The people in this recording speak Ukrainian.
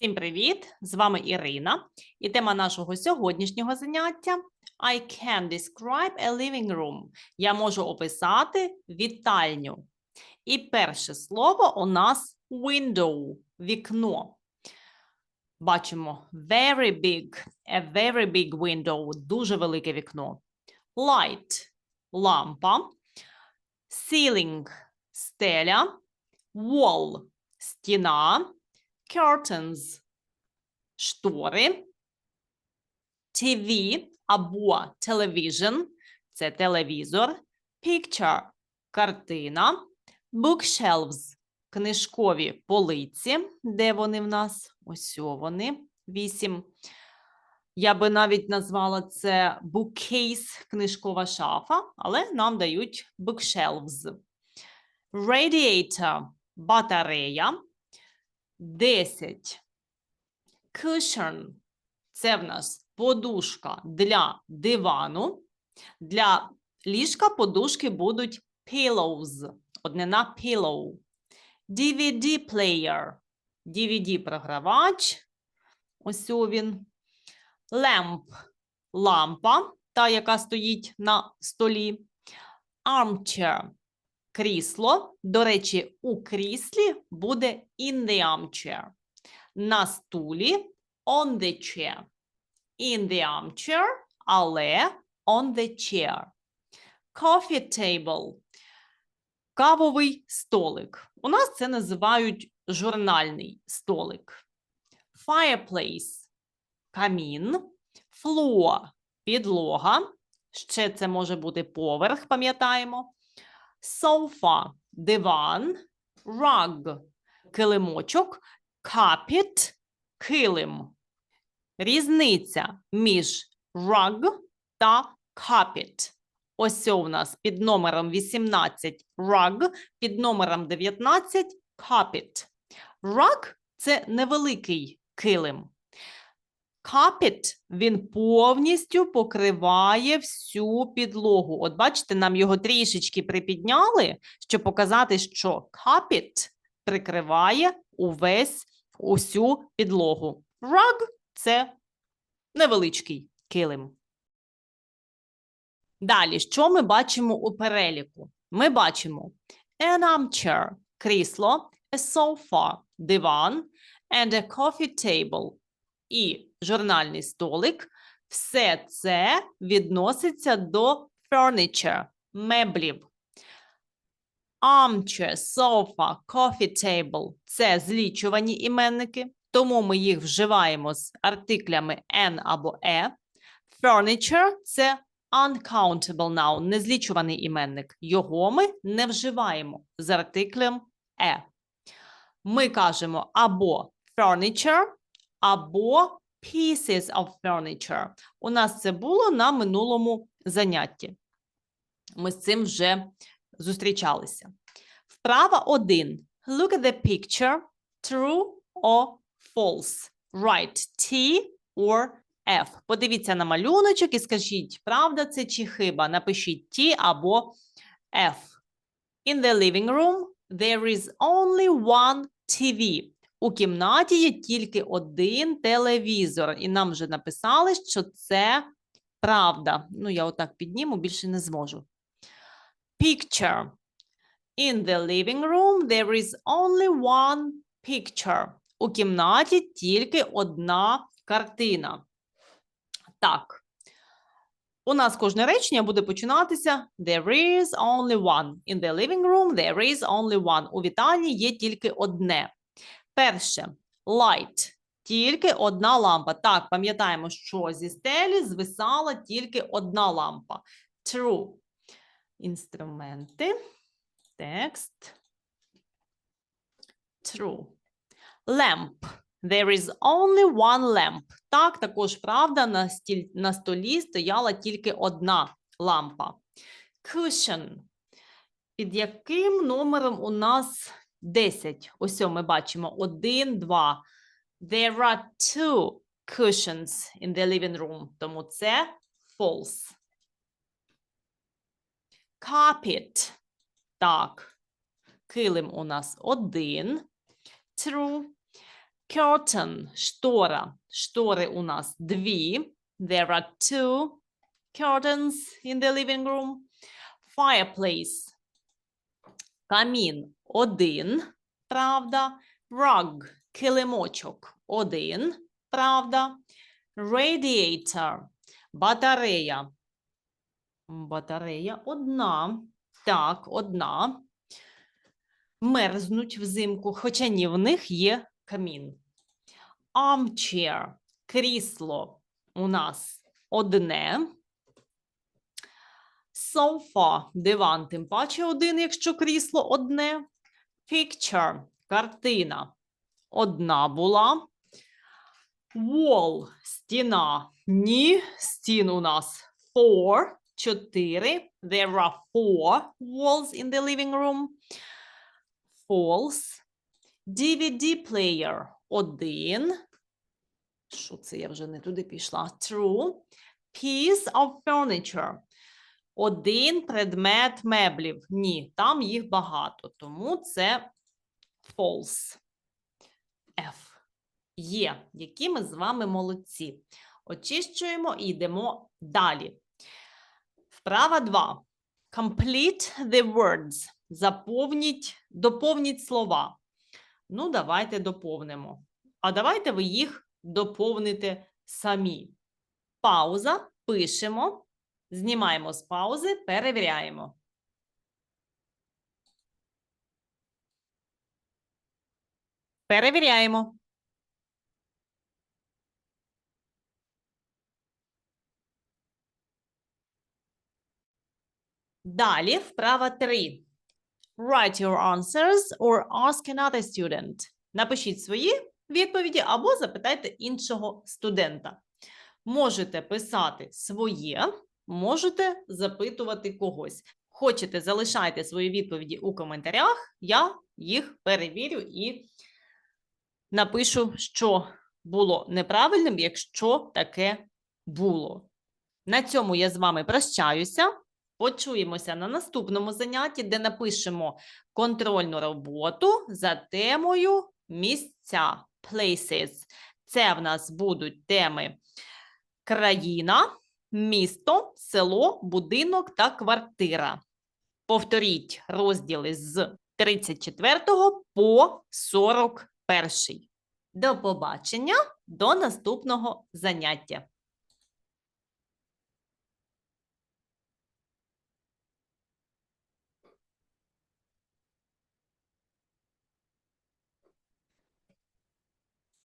Всім привіт! З вами Ірина. І тема нашого сьогоднішнього заняття I can describe a living room. Я можу описати вітальню. І перше слово у нас window вікно. Бачимо very big, a very big window, дуже велике вікно. Light лампа. Ceiling стеля. Wall стіна curtains – штори, TV або television – це телевізор, picture – картина, bookshelves – книжкові полиці, де вони в нас? Ось вони, вісім. Я би навіть назвала це bookcase – книжкова шафа, але нам дають bookshelves. Radiator – батарея. 10. Cushion – це в нас подушка для дивану. Для ліжка подушки будуть pillows. Однина pillow. DVD player. DVD-програвач. Ось він. Lamp – лампа, та, яка стоїть на столі. Armchair – крісло. До речі, у кріслі буде in the armchair. На стулі on the chair. In the armchair, але on the chair. Coffee table. Кавовий столик. У нас це називають журнальний столик. Fireplace. Камін. Floor. Підлога. Ще це може бути поверх, пам'ятаємо. Sofa – диван, rug – килимочок, carpet – килим. Різниця між rug та carpet. Ось у нас під номером 18 rug, під номером 19 carpet. Rug – це невеликий килим. Carpet, він повністю покриває всю підлогу. От бачите, нам його трішечки припідняли, щоб показати, що carpet прикриває увесь усю підлогу. Rug – це невеличкий килим. Далі, що ми бачимо у переліку? Ми бачимо an armchair – крісло, a sofa – диван, and a coffee table і журнальний столик, все це відноситься до furniture – меблів. Armchair, sofa, coffee table – це злічувані іменники, тому ми їх вживаємо з артиклями n або e. Furniture – це uncountable noun, незлічуваний іменник. Його ми не вживаємо з артиклем e. Ми кажемо або furniture, або pieces of furniture. У нас це було на минулому занятті. Ми з цим вже зустрічалися. Вправа 1. Look at the picture. True or false. Write T or F. Подивіться на малюночок і скажіть, правда це чи хиба. Напишіть T або F. In the living room there is only one TV. У кімнаті є тільки один телевізор, і нам вже написали, що це правда. Ну, я отак підніму, більше не зможу. Picture. In the living room there is only one picture. У кімнаті тільки одна картина. Так. У нас кожне речення буде починатися There is only one. In the living room there is only one. У вітальні є тільки одне. Перше light. Тільки одна лампа. Так, пам'ятаємо, що зі стелі звисала тільки одна лампа. True. Інструменти. Текст. True. Lamp. There is only one lamp. Так, також правда, на, стіль, на столі стояла тільки одна лампа. Cushion. Під яким номером у нас 10. Ось ми бачимо 1, 2. There are two cushions in the living room. Тому це false. Carpet. Так. Килим у нас один. True. Curtain – штора. Штори у нас дві. There are two curtains in the living room. Fireplace – камін один, правда. Rug – килимочок один, правда. Radiator – батарея. Батарея одна. Так, одна. Мерзнуть взимку, хоча ні, в них є камін. Armchair – крісло у нас одне. Sofa – диван, тим паче один, якщо крісло одне. Picture – картина. Одна була. Wall – стіна. Ні, стін у нас four, чотири. There are four walls in the living room. False. DVD player – один. Що це я вже не туди пішла? True. Piece of furniture – один предмет меблів. Ні, там їх багато, тому це false. F. Є, які ми з вами молодці. Очищуємо і йдемо далі. Вправа 2. Complete the words. Заповніть, доповніть слова. Ну, давайте доповнимо. А давайте ви їх доповните самі. Пауза, пишемо, знімаємо з паузи, перевіряємо. Перевіряємо. Далі вправа 3. Write your answers or ask another student. Напишіть свої відповіді або запитайте іншого студента. Можете писати своє, можете запитувати когось. Хочете, залишайте свої відповіді у коментарях, я їх перевірю і напишу, що було неправильним, якщо таке було. На цьому я з вами прощаюся. Почуємося на наступному занятті, де напишемо контрольну роботу за темою місця places. Це в нас будуть теми країна, місто, село, будинок та квартира. Повторіть розділи з 34 по 41. До побачення, до наступного заняття.